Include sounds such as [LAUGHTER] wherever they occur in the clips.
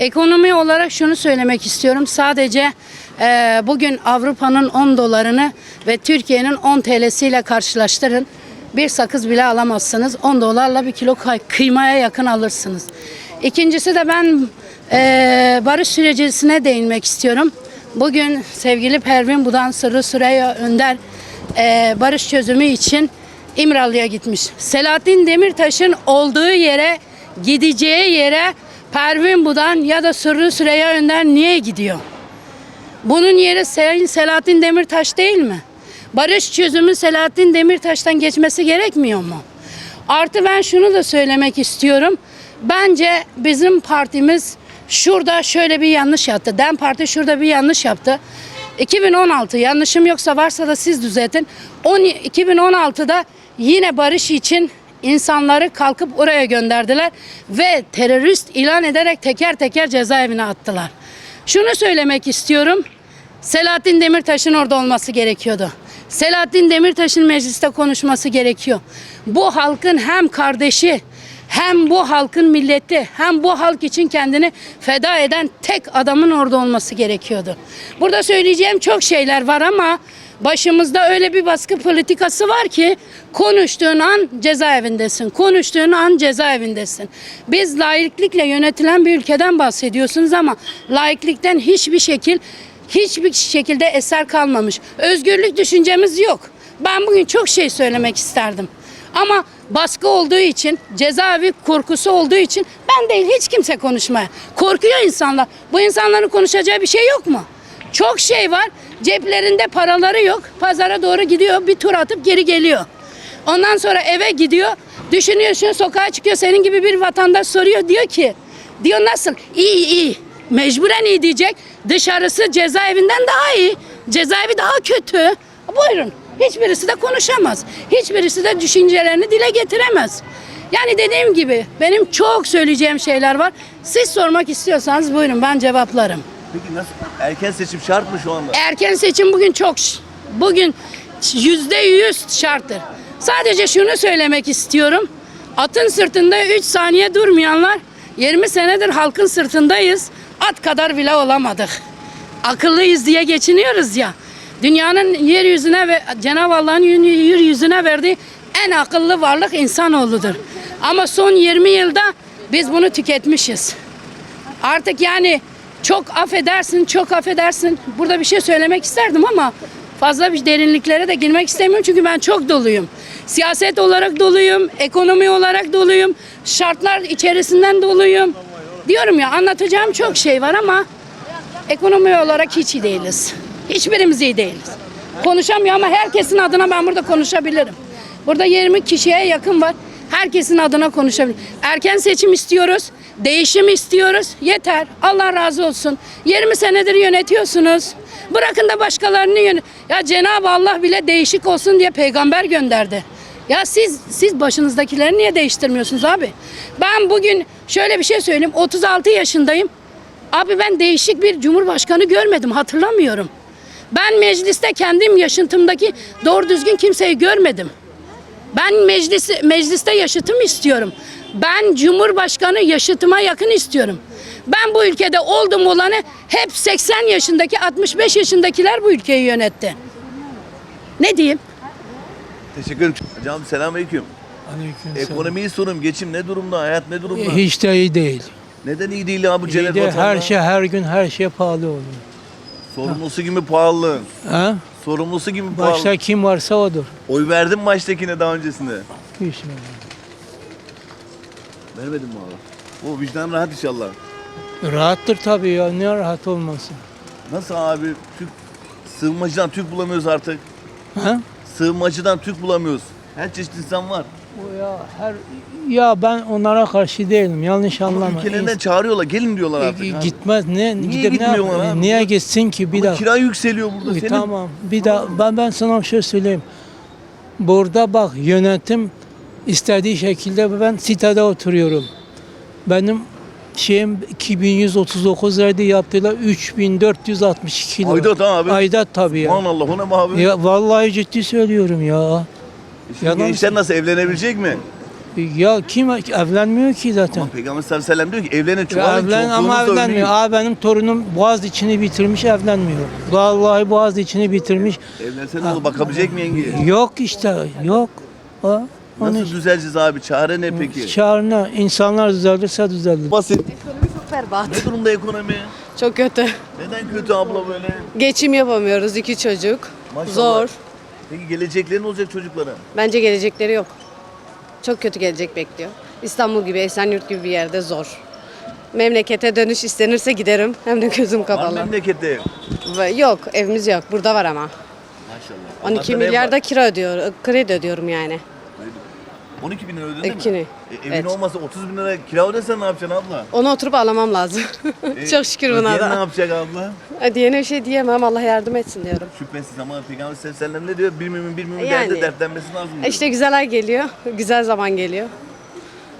Ekonomi olarak şunu söylemek istiyorum. Sadece e, bugün Avrupa'nın 10 dolarını ve Türkiye'nin 10 TL'siyle karşılaştırın. Bir sakız bile alamazsınız. 10 dolarla bir kilo kıymaya yakın alırsınız. İkincisi de ben e, barış sürecine değinmek istiyorum. Bugün sevgili Pervin Budan Sırrı Süreyya Önder e, barış çözümü için İmralı'ya gitmiş. Selahattin Demirtaş'ın olduğu yere, gideceği yere Pervin Budan ya da Sırrı Süreyya Önder niye gidiyor? Bunun yeri Sayın Selahattin Demirtaş değil mi? Barış çözümü Selahattin Demirtaş'tan geçmesi gerekmiyor mu? Artı ben şunu da söylemek istiyorum. Bence bizim partimiz şurada şöyle bir yanlış yaptı. DEM Parti şurada bir yanlış yaptı. 2016 yanlışım yoksa varsa da siz düzeltin. 10 2016'da yine barış için insanları kalkıp oraya gönderdiler ve terörist ilan ederek teker teker cezaevine attılar. Şunu söylemek istiyorum. Selahattin Demirtaş'ın orada olması gerekiyordu. Selahattin Demirtaş'ın mecliste konuşması gerekiyor. Bu halkın hem kardeşi hem bu halkın milleti hem bu halk için kendini feda eden tek adamın orada olması gerekiyordu. Burada söyleyeceğim çok şeyler var ama başımızda öyle bir baskı politikası var ki konuştuğun an cezaevindesin. Konuştuğun an cezaevindesin. Biz laiklikle yönetilen bir ülkeden bahsediyorsunuz ama laiklikten hiçbir şekil hiçbir şekilde eser kalmamış. Özgürlük düşüncemiz yok. Ben bugün çok şey söylemek isterdim. Ama baskı olduğu için, cezaevi korkusu olduğu için ben değil hiç kimse konuşmaya. Korkuyor insanlar. Bu insanların konuşacağı bir şey yok mu? Çok şey var. Ceplerinde paraları yok. Pazara doğru gidiyor. Bir tur atıp geri geliyor. Ondan sonra eve gidiyor. Düşünüyorsun sokağa çıkıyor. Senin gibi bir vatandaş soruyor. Diyor ki diyor nasıl? İyi iyi. Mecburen iyi diyecek. Dışarısı cezaevinden daha iyi. Cezaevi daha kötü. Buyurun. Hiçbirisi de konuşamaz. Hiçbirisi de düşüncelerini dile getiremez. Yani dediğim gibi benim çok söyleyeceğim şeyler var. Siz sormak istiyorsanız buyurun ben cevaplarım. Peki nasıl? Erken seçim şart mı şu anda? Erken seçim bugün çok bugün yüzde yüz şarttır. Sadece şunu söylemek istiyorum. Atın sırtında 3 saniye durmayanlar 20 senedir halkın sırtındayız. At kadar bile olamadık. Akıllıyız diye geçiniyoruz ya. Dünyanın yeryüzüne ve Cenab-ı Allah'ın yü- yeryüzüne verdiği en akıllı varlık insanoğludur. Ama son 20 yılda biz bunu tüketmişiz. Artık yani çok affedersin, çok affedersin. Burada bir şey söylemek isterdim ama fazla bir derinliklere de girmek istemiyorum çünkü ben çok doluyum. Siyaset olarak doluyum, ekonomi olarak doluyum, şartlar içerisinden doluyum. Diyorum ya anlatacağım çok şey var ama ekonomi olarak hiç iyi değiliz. Hiçbirimiz iyi değiliz. Konuşamıyor ama herkesin adına ben burada konuşabilirim. Burada 20 kişiye yakın var. Herkesin adına konuşabilir. Erken seçim istiyoruz. Değişim istiyoruz. Yeter. Allah razı olsun. 20 senedir yönetiyorsunuz. Bırakın da başkalarını yönet. Ya Cenab-ı Allah bile değişik olsun diye peygamber gönderdi. Ya siz siz başınızdakileri niye değiştirmiyorsunuz abi? Ben bugün şöyle bir şey söyleyeyim. 36 yaşındayım. Abi ben değişik bir cumhurbaşkanı görmedim. Hatırlamıyorum. Ben mecliste kendim yaşıntımdaki doğru düzgün kimseyi görmedim. Ben meclisi, mecliste yaşıtım istiyorum. Ben Cumhurbaşkanı yaşıtıma yakın istiyorum. Ben bu ülkede oldum olanı hep 80 yaşındaki 65 yaşındakiler bu ülkeyi yönetti. Ne diyeyim? Teşekkür ederim. Canım selamünaleyküm. Aleykümselam. Ekonomiyi sorayım. Geçim ne durumda? Hayat ne durumda? Hiç de iyi değil. Neden iyi değil ya bu İyi cennet de vatanda? her şey her gün her şey pahalı oluyor. Sorumlusu gibi pahalı. Ha? Sorumlusu gibi pahalı. Başta kim varsa odur. Oy verdin mi baştakine daha öncesinde? Hiç Vermedin mi abi? O vicdan rahat inşallah. Rahattır tabii ya. Ne rahat olmasın. Nasıl abi? Türk sığınmacıdan Türk bulamıyoruz artık. Ha? Sığınmacıdan Türk bulamıyoruz. Her çeşit insan var. Ya her ya ben onlara karşı değilim. Yanlış Ama anlama. ülkelerinden İns- çağırıyorlar. Gelin diyorlar E, artık. e, gitmez ne Niye gidip gitmiyorlar yap- abi? Niye gitsin ki bir Ama daha? kira yükseliyor burada. E, Senin Tamam. Bir daha ben ben sana bir şey söyleyeyim. Burada bak yönetim istediği şekilde ben sitede oturuyorum. Benim şeyim 2139 liraydı yaptılar 3462 lira. Aidat ha abi. Aidat tabii ya. Aman Allah o ne mi abi? Ya vallahi ciddi söylüyorum ya. Şimdi yalan gençler nasıl evlenebilecek mi? Ya kim evlenmiyor ki zaten. Ama Peygamber sallallahu aleyhi ve sellem diyor ki evlenin çoğalın evlen ama evlenmiyor. Aa benim torunum boğaz içini bitirmiş evlenmiyor. Vallahi boğaz içini bitirmiş. Evlense ne olur bakabilecek mi yenge? Yok işte yok. Ha, onun Nasıl düzeleceğiz abi? Çare ne peki? Çağrına insanlar düzelirse düzelir. Basit. Çok berbat. Ne durumda ekonomi? Çok kötü. Neden kötü abla böyle? Geçim yapamıyoruz iki çocuk. Maşallah. Zor. Peki gelecekleri ne olacak çocuklara? Bence gelecekleri yok. Çok kötü gelecek bekliyor. İstanbul gibi, Esenyurt gibi bir yerde zor. Memlekete dönüş istenirse giderim. Hem de gözüm Var kapalı. memlekette. Ve Yok, evimiz yok. Burada var ama. Maşallah. 12 Allah'tan ev milyar var. da kira ödüyor, kredi ödüyorum yani. 12 bin lira ödedin mi? İkini. E, evin Evet. olmasa 30 bin lira kira ödesen ne yapacaksın abla? Onu oturup alamam lazım. E, [LAUGHS] Çok şükür buna ödeyen ne da. yapacak abla? Diyene bir şey diyemem. Allah yardım etsin diyorum. Şüphesiz ama Peygamber sallallahu aleyhi ve sellem ne diyor? Bir mümin bir mümin Yani. derdi dertlenmesi lazım. diyor. İşte güzeller geliyor. Güzel zaman geliyor.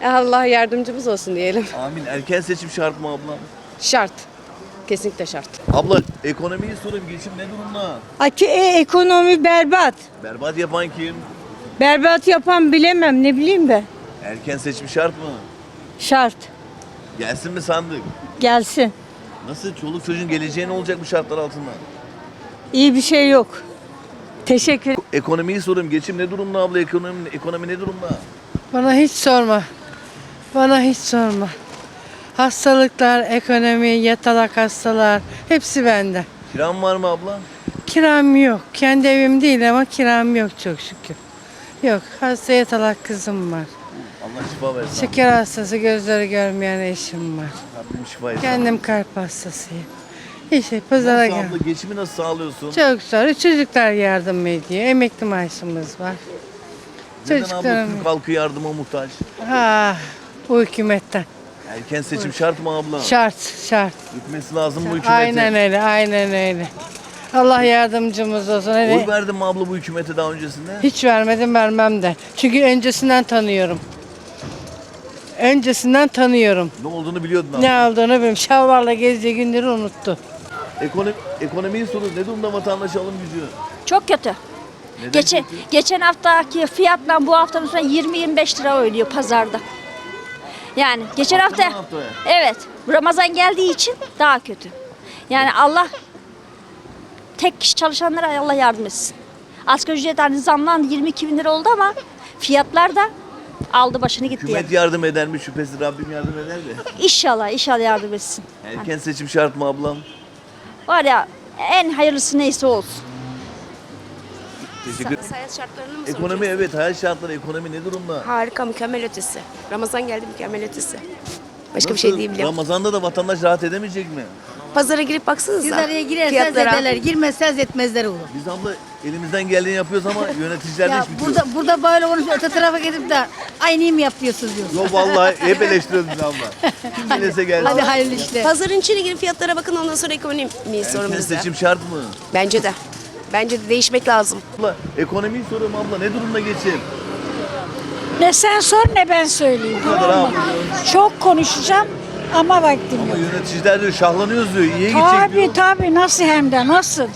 E, Allah yardımcımız olsun diyelim. Amin. Erken seçim şart mı abla? Şart. Kesinlikle şart. Abla ekonomiyi sorayım. Geçim ne durumda? Aki, e, ekonomi berbat. Berbat yapan kim? Berbat yapan bilemem ne bileyim ben. Erken seçim şart mı? Şart. Gelsin mi sandık? Gelsin. Nasıl? Çoluk çocuğun geleceği ne olacak bu şartlar altında? İyi bir şey yok. Teşekkür Ekonomiyi sorayım. Geçim ne durumda abla? Ekonomi, ekonomi ne durumda? Bana hiç sorma. Bana hiç sorma. Hastalıklar, ekonomi, yatalak hastalar hepsi bende. Kiran var mı abla? Kiram yok. Kendi evim değil ama kiram yok çok şükür. Yok. Hasta yatalak kızım var. Allah şifa versin. Şeker hastası, gözleri görmeyen eşim var. Rabbim şifa etsin. Kendim kalp hastasıyım. İşte pazara Nasıl gel. abla? Geçimi nasıl sağlıyorsun? Çok zor. Çocuklar yardım ediyor. Emekli maaşımız var. Neden abla Çocuklarım. Halkı yardıma muhtaç? Ha, bu hükümetten. Erken seçim şart mı abla? Şart, şart. Gitmesi lazım bu hükümete. Aynen öyle, aynen öyle. Allah yardımcımız olsun. Hani Oy verdin mi abla bu hükümete daha öncesinde? hiç vermedim vermem de. Çünkü öncesinden tanıyorum. Öncesinden tanıyorum. Ne olduğunu biliyordun abla. Ne aldığını bilmiyorum. Şalvarla gezdiği günleri unuttu. Ekonomi, ekonomiyi sorun. Ne durumda vatandaş alım gücü? Çok kötü. Neden Geçen, kötü? geçen haftaki fiyatla bu haftanın sonra 20-25 lira oynuyor pazarda. Yani geçen hafta haftaya. evet Ramazan geldiği için daha kötü. Yani Allah tek kişi çalışanlara Allah yardım etsin. Asgari ücret hani zamlandı 22 bin lira oldu ama fiyatlar da aldı başını gitti. Hükümet Yani. yardım eder mi? Şüphesiz Rabbim yardım eder de. İnşallah inşallah yardım etsin. Erken seçim şart mı ablam? Var ya en hayırlısı neyse olsun. Teşekkür Hayat şartlarını mı Ekonomi evet hayat şartları ekonomi ne durumda? Harika, mükemmel ötesi. Ramazan geldi mükemmel ötesi. Başka bir Nasıl? şey diyebilirim. Ramazan'da da vatandaş rahat edemeyecek mi? Pazara girip baksanıza. Sizlere girerse fiyatlara. zedeler, girmezse etmezler olur. Biz abla elimizden geldiğini yapıyoruz ama yöneticilerden Ya hiç bitiyor. burada burada böyle konuşup öte tarafa gidip de aynıyı mı yapıyorsunuz diyorsun. Yok vallahi hep eleştiriyoruz biz abla. Kim gelirse gelsin. Hadi hayırlı işler. Pazarın içine girip fiyatlara bakın ondan sonra ekonomiyi sorun Erken bize. seçim şart mı? Bence de. Bence de değişmek lazım. Abla ekonomiyi soruyorum abla ne durumda geçim? Ne sen sor ne ben söyleyeyim. Bu kadar tamam mı? Çok konuşacağım ama vaktim Ama yok. yöneticiler diyor şahlanıyoruz diyor. İyiye gidecek Tabii diyor. tabii nasıl hem de nasıl?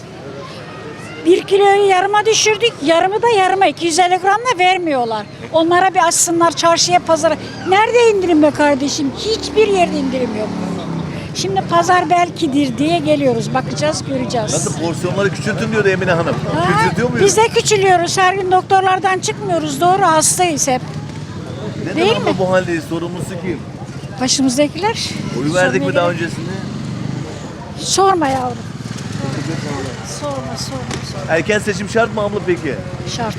Bir kiloyu yarıma düşürdük, yarımı da yarıma 250 gram da vermiyorlar. Onlara bir açsınlar çarşıya pazara. Nerede indirim be kardeşim? Hiçbir yerde indirim yok. Şimdi pazar belkidir diye geliyoruz. Bakacağız, göreceğiz. Nasıl porsiyonları küçültün diyordu Emine Hanım. Ha, Küçültüyor muyuz? biz de küçülüyoruz. Her gün doktorlardan çıkmıyoruz. Doğru hastayız hep. Neden değil abla mi? bu haldeyiz? Sorumlusu kim? Başımızdakiler. Oy verdik mi daha öncesinde? Sorma yavrum. Sorma, sorma, sorma. Erken seçim şart mı abla peki? Şart.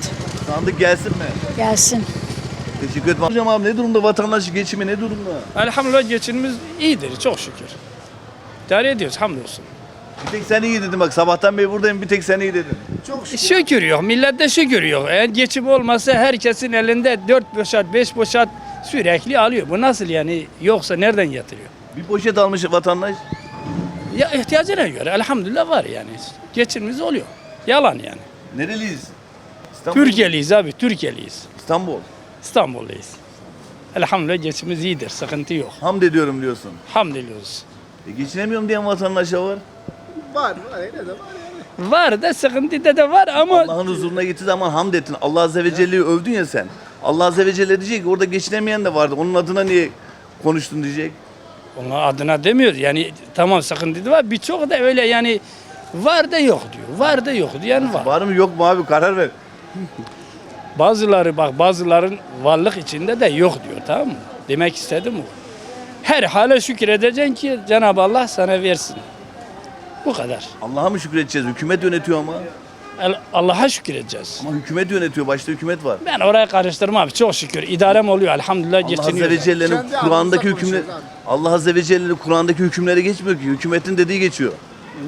Sandık gelsin mi? Gelsin. Teşekkür ederim. Hocam abi ne durumda vatandaş geçimi ne durumda? Elhamdülillah geçimimiz iyidir çok şükür. İdare ediyoruz hamdolsun. Bir tek sen iyi dedin bak sabahtan beri buradayım bir tek sen iyi dedin. Şükür yok, millette şükür yok. Eğer geçim olmasa herkesin elinde 4 poşet, 5 poşet sürekli alıyor. Bu nasıl yani yoksa nereden yatırıyor? Bir poşet almış vatandaş. Ya ihtiyacına göre elhamdülillah var yani. Geçimimiz oluyor. Yalan yani. Nereliyiz? İstanbul. Türkiye'liyiz abi, Türkiye'liyiz. İstanbul. İstanbul'dayız. Elhamdülillah geçimimiz iyidir, sıkıntı yok. Hamd ediyorum diyorsun. Hamdolsun. E geçinemiyorum diyen vatandaşa var. Var da sıkıntı da, da var ama Allah'ın huzuruna gittiği zaman hamd ettin. Allah Azze ve Celle'yi övdün ya sen. Allah Azze ve Celle diyecek ki orada geçinemeyen de vardı. Onun adına niye konuştun diyecek. Onun adına demiyor. Yani tamam sıkıntı var. Birçok da öyle yani var da yok diyor. Var da yok diyen var. Var mı yok mu abi karar ver. [LAUGHS] Bazıları bak bazıların varlık içinde de yok diyor tamam mı? Demek istedim o. Her hale şükredeceksin ki Cenab-ı Allah sana versin. Bu kadar. Allah'a mı şükredeceğiz? Hükümet yönetiyor ama. Allah'a şükredeceğiz. Ama hükümet yönetiyor. Başta hükümet var. Ben oraya karıştırmam. Çok şükür. İdarem oluyor. Elhamdülillah Allah Azze geçiniyoruz. ve Celle'nin Kur'an'daki hükümleri Allah Azze ve Celle'nin Kur'an'daki hükümleri geçmiyor ki. Hükümetin dediği geçiyor.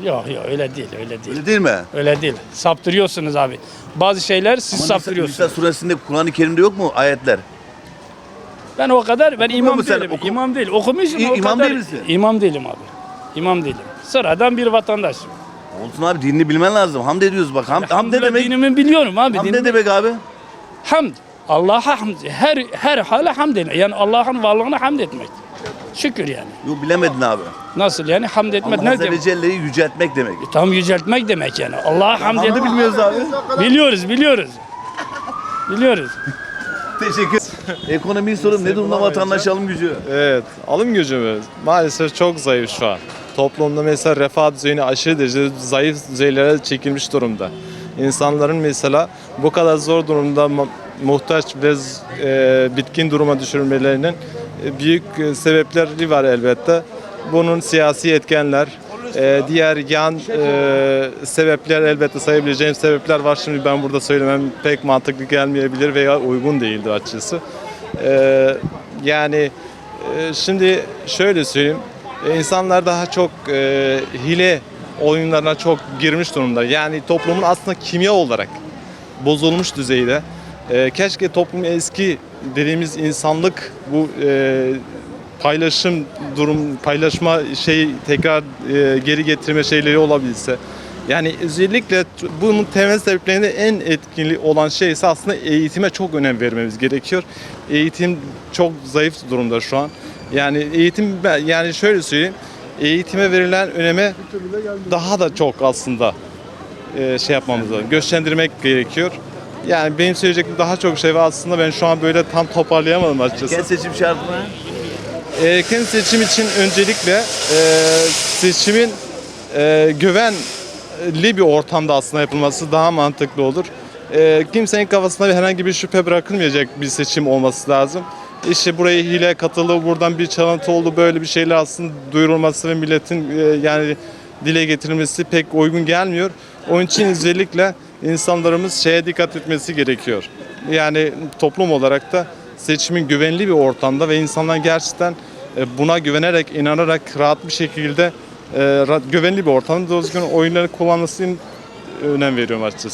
Yok yok öyle değil öyle değil. Öyle değil mi? Öyle değil. Saptırıyorsunuz abi. Bazı şeyler siz Ama saptırıyorsunuz. Nisa suresinde Kur'an-ı Kerim'de yok mu ayetler? Ben o kadar ben imam musun sen? değilim. Oku- İmam değil. Okumuşum İ- o imam kadar. değil misin? İmam değilim abi. İmam değilim. Sıradan bir vatandaşım. Olsun abi dinini bilmen lazım. Hamd ediyoruz bak. Ham, hamd ne demek? Dinimi biliyorum abi. Hamd dinimi- ne demek abi? Hamd. Allah'a hamd. Her her hale hamd etmek. Yani Allah'ın varlığına hamd etmek. Şükür yani. Yok bilemedin abi. Nasıl yani hamd etmek Allah ne Azze ve demek? Celle'yi yüceltmek demek. Tam yüceltmek demek yani. Allah'a hamd Hamd'i etmek. bilmiyoruz abi. Biliyoruz, biliyoruz. Biliyoruz. [LAUGHS] Teşekkür Ekonomiyi sorun. Ne durumda vatandaş alım gücü? Evet, alım gücümüz maalesef çok zayıf şu an. Toplumda mesela refah düzeyini aşırı derecede zayıf düzeylere çekilmiş durumda. İnsanların mesela bu kadar zor durumda muhtaç ve e, bitkin duruma düşürmelerinin e, büyük e, sebepleri var elbette. Bunun siyasi etkenler, e, diğer yan e, sebepler elbette sayabileceğim sebepler var. Şimdi ben burada söylemem pek mantıklı gelmeyebilir veya uygun değildir açıkçası. E, yani e, şimdi şöyle söyleyeyim. E, insanlar daha çok e, hile oyunlarına çok girmiş durumda. Yani toplumun aslında kimya olarak bozulmuş düzeyde. E, keşke toplum eski dediğimiz insanlık bu e, paylaşım durum paylaşma şey tekrar e, geri getirme şeyleri olabilse. Yani özellikle bunun temel sebeplerinde en etkili olan şey ise aslında eğitime çok önem vermemiz gerekiyor. Eğitim çok zayıf durumda şu an. Yani eğitim yani şöyle söyleyeyim. Eğitime verilen öneme daha da çok aslında e, şey yapmamız lazım. Göçlendirmek gerekiyor. Yani benim söyleyeceklerim daha çok şey var aslında ben şu an böyle tam toparlayamadım açıkçası. Erken seçim şart mı? Erken seçim için öncelikle e, seçimin e, güvenli bir ortamda aslında yapılması daha mantıklı olur. E, kimsenin kafasına herhangi bir şüphe bırakılmayacak bir seçim olması lazım. İşte buraya hile katıldı, buradan bir çalıntı oldu, böyle bir şeyler aslında duyurulması ve milletin e, yani dile getirilmesi pek uygun gelmiyor. Onun için özellikle insanlarımız şeye dikkat etmesi gerekiyor. Yani toplum olarak da seçimin güvenli bir ortamda ve insanlar gerçekten e, buna güvenerek, inanarak rahat bir şekilde e, güvenli bir ortamda düzgün oyunları kullanmasının önem veriyorum açıkçası.